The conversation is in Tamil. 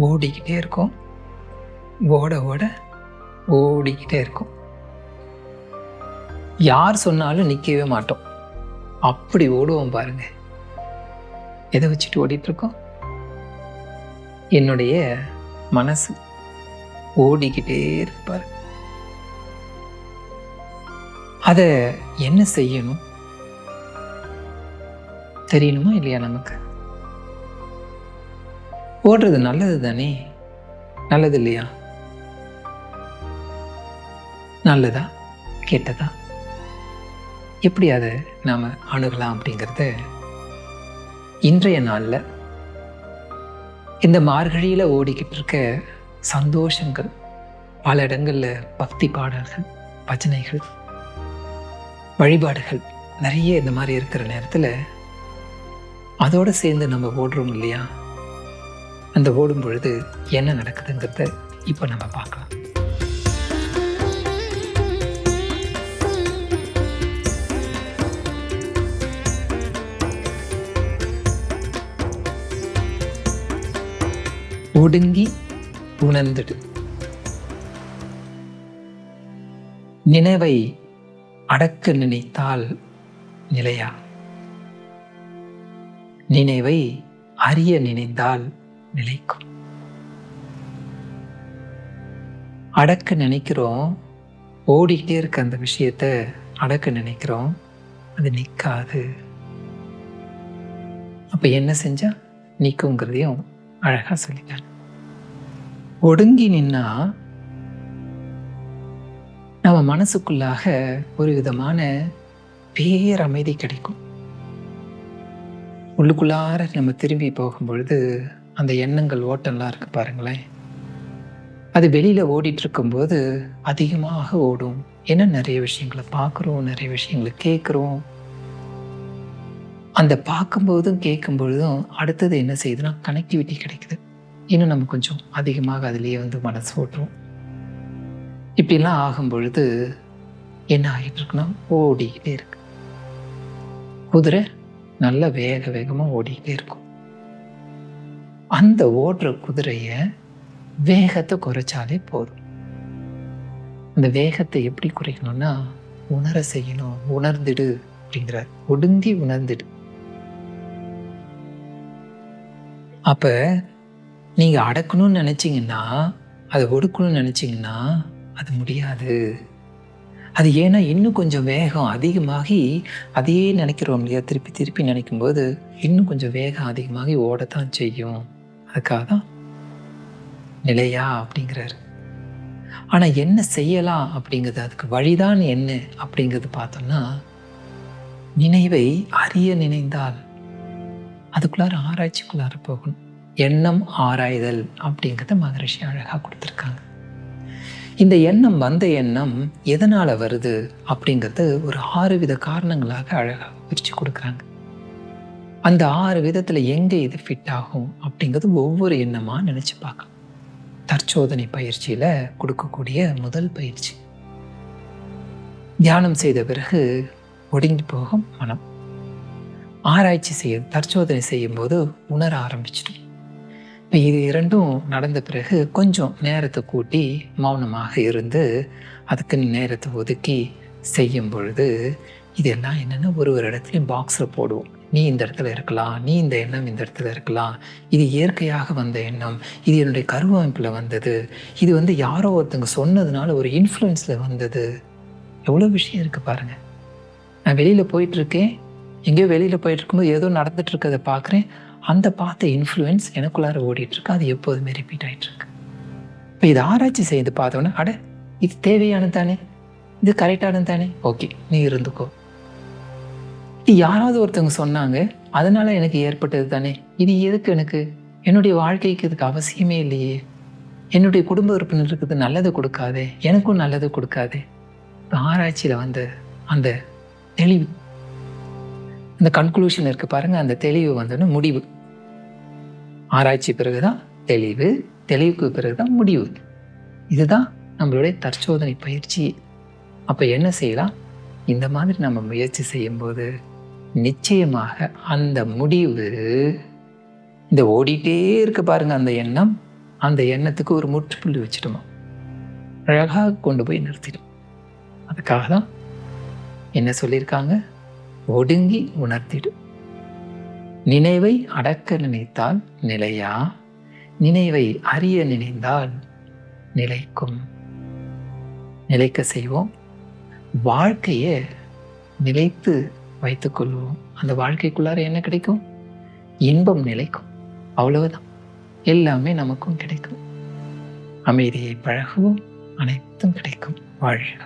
ஓடிக்கிட்டே இருக்கும். ஓட ஓட ஓடிக்கிட்டே இருக்கும். யார் சொன்னாலும் நிற்கவே மாட்டோம். அப்படி ஓடுவோம் பாருங்க. எதை வச்சுட்டு ஓடிட்டுருக்கோம்? என்னுடைய மனசு ஓடிக்கிட்டே இருப்பார் அதை என்ன செய்யணும்? தெரியணுமா இல்லையா நமக்கு? ஓடுறது நல்லது தானே? நல்லது இல்லையா? நல்லதா? கெட்டதா? எப்படி அதை நாம் அணுகலாம் அப்படிங்கிறத இன்றைய நாளில் இந்த மார்கழியில் ஓடிக்கிட்டு இருக்க சந்தோஷங்கள் பல இடங்களில் பக்தி பாடல்கள் பஜனைகள் வழிபாடுகள் நிறைய இந்த மாதிரி இருக்கிற நேரத்தில் அதோடு சேர்ந்து நம்ம ஓடுறோம் இல்லையா? அந்த ஓடும் பொழுது என்ன நடக்குதுங்கிறத இப்போ நம்ம பார்க்கலாம். ஒடுங்கி உணர்ந்துடு. நினைவை அடக்க நினைத்தால் நிலையா? நினைவை அறிய நினைந்தால் நிலைக்கும். அடக்க நினைக்கிறோம். ஓடிக்கிட்டே இருக்க அந்த விஷயத்த அடக்க நினைக்கிறோம். அது நிற்காது அப்போ என்ன செஞ்சா? நிற்குங்கிறதையும் அழகாக சொல்லிட்டாங்க ஒடுங்கி நின்னா நம்ம மனசுக்குள்ளாக ஒரு விதமான பேரமைதி கிடைக்கும். உள்ளுக்குள்ளார நம்ம திரும்பி போகும் பொழுது அந்த எண்ணங்கள் ஓட்டம்லாம் இருக்கு பாருங்களேன். அது வெளியில் ஓடிட்டு இருக்கும்போது அதிகமாக ஓடும். ஏன்னா நிறைய விஷயங்களை பார்க்குறோம் நிறைய விஷயங்களை கேட்குறோம். அந்த பார்க்கும்போதும் கேட்கும் பொழுதும் அடுத்தது என்ன செய்யுதுன்னா கனெக்டிவிட்டி கிடைக்குது. இன்னும் நம்ம கொஞ்சம் அதிகமாக அதுலேயே வந்து மனசு ஓட்டுறோம். இப்படிலாம் ஆகும் பொழுது என்ன ஆகிட்டு இருக்குன்னா ஓடிக்கிட்டே இருக்கு. குதிரை நல்ல வேக வேகமாக ஓடிக்கிட்டே இருக்கும். அந்த ஓடுற குதிரையை வேகத்தை குறைச்சாலே போதும். அந்த வேகத்தை எப்படி குறைக்கணும்னா உணர செய்யணும் உணர்ந்துடு அப்படிங்கிறார். ஒடுங்கி உணர்ந்துடு. அப்ப நீங்க அடக்கணும்னு நினைச்சிங்கன்னா அதை ஒடுக்கணும்னு நினைச்சிங்கன்னா அது முடியாது. அது ஏன்னா இன்னும் கொஞ்சம் வேகம் அதிகமாகி அதையே நினைக்கிறோம் இல்லையா? திருப்பி திருப்பி நினைக்கும்போது இன்னும் கொஞ்சம் வேகம் அதிகமாகி ஓடத்தான் செய்யும். அதுக்காக தான் நிலையா அப்படிங்கிறாரு. ஆனால் என்ன செய்யலாம் அப்படிங்கிறது அதுக்கு வழிதான் என்ன அப்படிங்கிறது பார்த்தோம்னா நினைவை அறிய நினைந்தால் அதுக்குள்ளார ஆராய்ச்சிக்குள்ளார போகணும். எண்ணம் ஆராய்தல் அப்படிங்கிறத மகரிஷி அழகாக கொடுத்துருக்காங்க. இந்த எண்ணம் வந்த எண்ணம் எதனால் வருது அப்படிங்கிறது ஒரு ஆறு வித காரணங்களாக அழகாக பிரித்து கொடுக்குறாங்க. அந்த ஆறு விதத்தில் எங்கே இது ஃபிட் ஆகும் அப்படிங்கிறது ஒவ்வொரு எண்ணமாக நினச்சி பார்க்கலாம் தற்சோதனை பயிற்சியில் கொடுக்கக்கூடிய முதல் பயிற்சி. தியானம் செய்த பிறகு ஒடுங்கி போகும் மனம். ஆராய்ச்சி செய்யும் தற்சோதனை செய்யும்போது உணர ஆரம்பிச்சிடும். இப்போ இது இரண்டும் நடந்த பிறகு கொஞ்சம் நேரத்தை கூட்டி மௌனமாக இருந்து அதுக்கு நேரத்தை ஒதுக்கி செய்யும் பொழுது இதெல்லாம் என்னென்னா ஒரு ஒரு இடத்துலையும் பாக்ஸில் போடுவோம். நீ இந்த இடத்துல இருக்கலாம் நீ இந்த எண்ணம் இந்த இடத்துல இருக்கலாம். இது இயற்கையாக வந்த எண்ணம் இது என்னுடைய கருவமைப்பில் வந்தது இது வந்து யாரோ ஒருத்தங்க சொன்னதுனால ஒரு இன்ஃப்ளூயன்ஸில் வந்தது. எவ்வளோ விஷயம் இருக்குது பாருங்கள் நான் வெளியில் போயிட்டுருக்கேன் எங்கேயோ வெளியில் போயிட்டுருக்கும்போது ஏதோ நடந்துகிட்ருக்கதை பார்க்குறேன். அந்த பார்த்த இன்ஃப்ளூயன்ஸ் எனக்குள்ளார ஓடிட்டுருக்கு. அது எப்போதுமே ரிப்பீட் ஆகிட்டுருக்கு இப்போ இது ஆராய்ச்சி செய்து பார்த்தோன்னே அட இது தேவையானது தானே? இது கரெக்டானது தானே? ஓகே நீ இருந்துக்கோ. இது யாராவது ஒருத்தவங்க சொன்னாங்க அதனால எனக்கு ஏற்பட்டது தானே? இது எதுக்கு எனக்கு? என்னுடைய வாழ்க்கைக்கு இதுக்கு அவசியமே இல்லையே. என்னுடைய குடும்ப உறுப்பினருக்கு இது நல்லது கொடுக்காதே. எனக்கும் நல்லது கொடுக்காதே. ஆராய்ச்சியில் வந்த அந்த தெளிவு அந்த கன்க்ளூஷன் இருக்கு பாருங்க அந்த தெளிவு வந்தோன்னு முடிவு. ஆராய்ச்சி பிறகுதான் தெளிவு தெளிவுக்கு பிறகுதான் முடிவு. இதுதான் நம்மளுடைய தற்சோதனை பயிற்சி. அப்போ என்ன செய்யலாம்? இந்த மாதிரி நம்ம முயற்சி செய்யும்போது நிச்சயமாக அந்த முடிவு இந்த ஓடிட்டே இருக்க பாருங்க அந்த எண்ணம் அந்த எண்ணத்துக்கு ஒரு முற்றுப்புள்ளி வச்சிடுமா? அழகாக கொண்டு போய் நிறுத்திடும். அதுக்காக தான் என்ன சொல்லியிருக்காங்க? ஒடுங்கி உணர்த்திடும் நினைவை அடக்க நினைத்தால் நிலையா? நினைவை அறிய நினைந்தால் நிலைக்கும். நிலைக்க செய்வோம். வாழ்க்கையை நிலைத்து வைத்துக்கொள்வோம். அந்த வாழ்க்கைக்குள்ளார என்ன கிடைக்கும்? இன்பம் நிலைக்கும். அவ்வளவுதான். எல்லாமே நமக்கும் கிடைக்கும். அமைதியை பழகவும் அனைத்தும் கிடைக்கும். வாழ்க